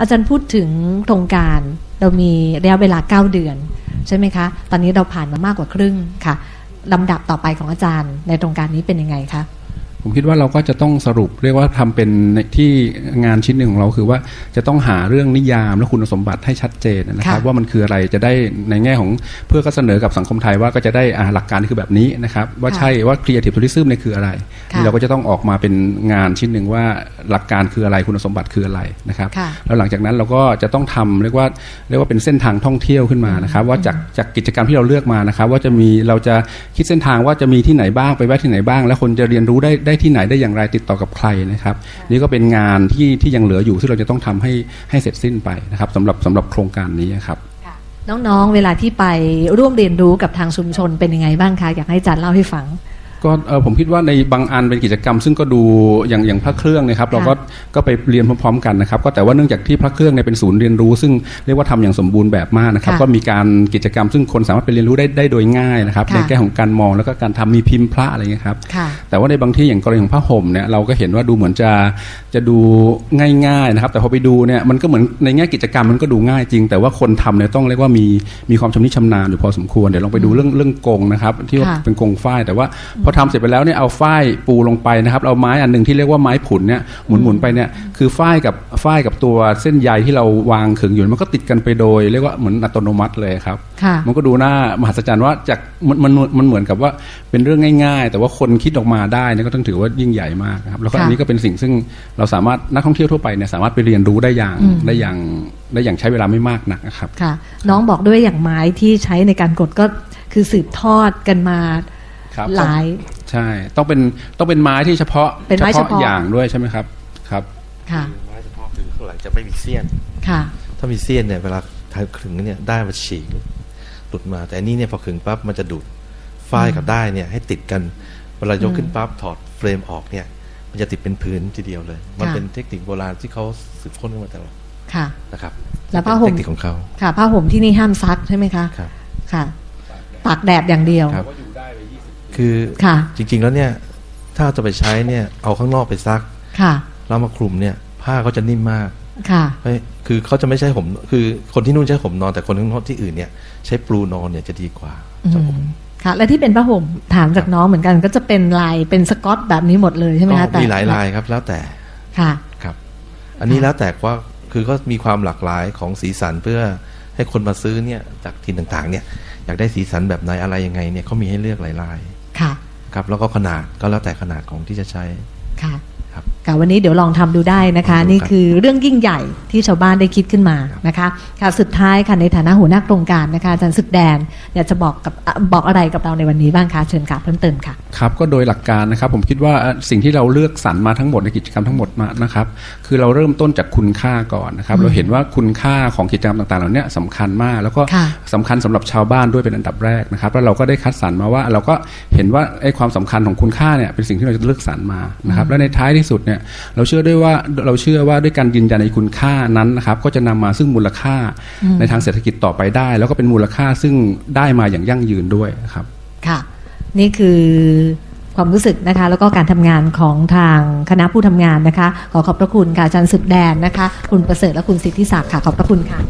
อาจารย์พูดถึงโครงการเรามีระยะเวลา 9 เดือน ใช่ไหมคะ ตอนนี้เราผ่านมามากกว่าครึ่งค่ะลำดับต่อไปของอาจารย์ในโครงการนี้เป็นยังไงคะ ผมคิดว่าเราก็จะต้องสรุปเรียกว่าทำเป็นในที่งานชิ้นหนึ่งของเราคือว่าจะต้องหาเรื่องนิยามและคุณสมบัติให้ชัดเจนนะครับค่ะว่ามันคืออะไรจะได้ในแง่ของเพื่อก็เสนอกับสังคมไทยว่าก็จะได้อ่าหลักการคือแบบนี้นะครับ ว่าใช่ว่า creative tourism เนี่ยคืออะไรค่ะเราก็จะต้องออกมาเป็นงานชิ้นหนึ่งว่าหลักการคืออะไรคุณสมบัติคืออะไรนะครับค่ะแล้วหลังจากนั้นเราก็จะต้องทำเรียกว่าเรียกว่าเป็นเส้นทางท่องเที่ยวขึ้นมานะครับ ว่าจากจากกิจกรรมที่เราเลือกมานะครับ ว่าจะมีเราจะคิดเส้นทางว่าจะมีที่ไหนบ้างไปแวะที่ไหนบ้าง แล้วคนจะเรียนรู้ได้ได้ที่ไหนได้อย่างไรติดต่อกับใครนะครับ นี่ก็เป็นงานที่ที่ยังเหลืออยู่ซึ่งเราจะต้องทำให้ให้เสร็จสิ้นไปนะครับสำหรับสำหรับโครงการนี้ครับน้องๆ เวลาที่ไปร่วมเรียนรู้กับทางชุมชนเป็นยังไงบ้างคะ อยากให้อาจารย์เล่าให้ฟัง ก็เอ่อผมคิดว่าในบางอันเป็นกิจกรรม ซึ่งก็ดูอย่างอย่างพระเครื่องนะครับเราก็ก็ไปเรียนพร้อมๆกันนะครับ ก็แต่ว่าเนื่องจากที่พระเครื่องเนี่ยเป็นศูนย์เรียนรู้ ซึ่งเรียกว่าทำอย่างสมบูรณ์แบบมากนะครับค่ะก็มีการกิจกรรม ซึ่งคนสามารถไปเรียนรู้ได้ได้โดยง่ายนะครับค่ะในแง่ของการมองแล้วก็การทำมีพิมพ์พระอะไรเงี้ยครับค่ะแต่ว่าในบางที่อย่างกรณีของผ้าห่มเนี่ยเราก็เห็นว่าดูเหมือนจะจะดูง่ายๆนะครับ แต่พอไปดูเนี่ยมันก็เหมือนในแง่กิจกรรมมันก็ดูง่ายจริง แต่ว่าคนทำเนี่ยต้องเรียกว่ามีมีความชำนิชำนาญอยู่พอสมควรเดี๋ยวลองไปดูเรื่องเรื่องกงนะครับที่ว่าค่ะเป็นกงฝ้ายแต่ว่าพอทำเสร็จไปแล้วเนี่ยเอาฝ้ายปูลงไปนะครับเอาไม้อันหนึ่งที่เรียกว่าไม้ผุนเนี่ยหมุนหมุนๆไปเนี่ยคือฝ้ายกับฝ้ายกับตัวเส้นใยที่เราวางขึงอยู่มันก็ติดกันไปโดย เรียกว่าเหมือนอัตโนมัติเลยครับค่ะมันก็ดูน่ามหัศจรรย์ว่าจากมันมันมันเหมือนกับว่าเป็นเรื่องง่าย ๆ แต่ว่าคนคิดออกมาได้เนี่ยก็ต้องถือว่ายิ่งใหญ่มากนะครับแล้วก็ค่ะอันนี้ก็เป็นสิ่งซึ่งเราสามารถนักท่องเที่ยวทั่วไปเนี่ยสามารถไปเรียนรู้ได้อย่างอืมได้อย่างได้อย่างใช้เวลาไม่มากนักนะครับค่ะ น้องบอกด้วยอย่างไม้ที่ใช้ในการกดก็คือสืบทอดกันมา ครับหลาย ใช่ต้องเป็นต้องเป็นไม้ที่เฉพาะเป็นไม้เฉพาะอย่างด้วยใช่ไหมครับครับ ค่ะไม้เฉพาะคือข้างหลังจะไม่มีเสี้ยนค่ะ ถ้ามีเสี้ยนเนี่ยเวลาทายขึงเนี่ยได้มันฉีกหลุดมาแต่อันนี้เนี่ยพอขึงปั๊บมันจะดูดฝ้ายกับได้เนี่ยให้ติดกันเวลายกขึ้นปั๊บถอดเฟรมออกเนี่ย มันจะติดเป็นพื้นทีเดียวเลย มันค่ะเป็นเทคนิคโบราณที่เขาสืบค้นกันมาตลอดค่ะนะครับ แล้วผ้าห่มเป็นเทคนิคของเขาค่ะผ้าห่มที่นี่ห้ามซักใช่ไหมคะครับค่ะตากแดดอย่างเดียว ครับคือค่ะ จริง ๆ แล้วเนี่ย ถ้าจะไปใช้เนี่ย เอาข้างนอกไปซัก ค่ะ แล้วมาคลุมเนี่ย ผ้าเขาจะนิ่มมาก ค่ะเฮ้ยคือเขาจะไม่ใช้ผม คือคนที่นู่นใช้ผมนอนแต่คนที่นู่นที่อื่นเนี่ย ใช้ปลูนอนเนี่ยจะดีกว่าอืจากผมมค่ะ และที่เป็นผ้าห่มถามจากน้องเหมือนกัน ก็จะเป็นลายเป็นสกอตแบบนี้หมดเลยใช่ไหมก็คะแต่มีหลายลายครับ แล้วแต่ ค่ะ ครับ อันนี้แล้วแต่ว่า คือก็มีความหลากหลายของสีสันเพื่อให้คนมาซื้อเนี่ยจากถิ่นต่างๆ เนี่ย อยากได้สีสันแบบไหนอะไรยังไงเนี่ยเขามีให้เลือกหลายลาย ค่ะ ครับ แล้วก็ขนาดก็แล้วแต่ขนาดของที่จะใช้ ค่ะ ครับ ค่ะวันนี้เดี๋ยวลองทำดูได้นะคะลองดูครับนี่คือเรื่องยิ่งใหญ่ที่ชาวบ้านได้คิดขึ้นมานะคะค่ะสุดท้ายค่ะในฐานะหัวหน้าโครงการนะคะอาจารย์สุดแดนอยากจะบอกกับอะบอกอะไรกับเราในวันนี้บ้างคะเชิญค่ะเพิ่มเติมค่ะครับก็โดยหลักการนะครับ ผมคิดว่าเอ่อสิ่งที่เราเลือกสรรมาทั้งหมดในกิจกรรมทั้งหมดมานะครับ คือเราเริ่มต้นจากคุณค่าก่อนนะครับ เราเห็นว่าคุณค่าของกิจกรรมต่างๆเหล่านี้สำคัญมาก แล้วก็ค่ะสำคัญสำหรับชาวบ้านด้วยเป็นอันดับแรกนะครับ แล้วเราก็ได้คัดสรรมาว่าเราก็เห็นว่าไอ้ความสำคัญของคุณค่าเนี่ยเป็นสิ่งที่เราจะเลือกสรรมานะครับ และในท้ายที่สุดเนี่ยเราเชื่อด้วยว่าเราเชื่อว่าด้วยการยืนยันในคุณค่านั้นนะครับก็จะนำมาซึ่งมูลค่าในทางเศรษฐกิจต่อไปได้ แล้วก็เป็นมูลค่าซึ่งได้มาอย่างยั่งยืนด้วยครับค่ะนี่คือความรู้สึกนะคะแล้วก็การทำงานของทางคณะผู้ทำงานนะคะ ขอขอบพระคุณค่ะอาจารย์สุดแดนนะคะ คุณประเสริฐและคุณสิทธิศักดิ์ค่ะขอบพระคุณค่ะ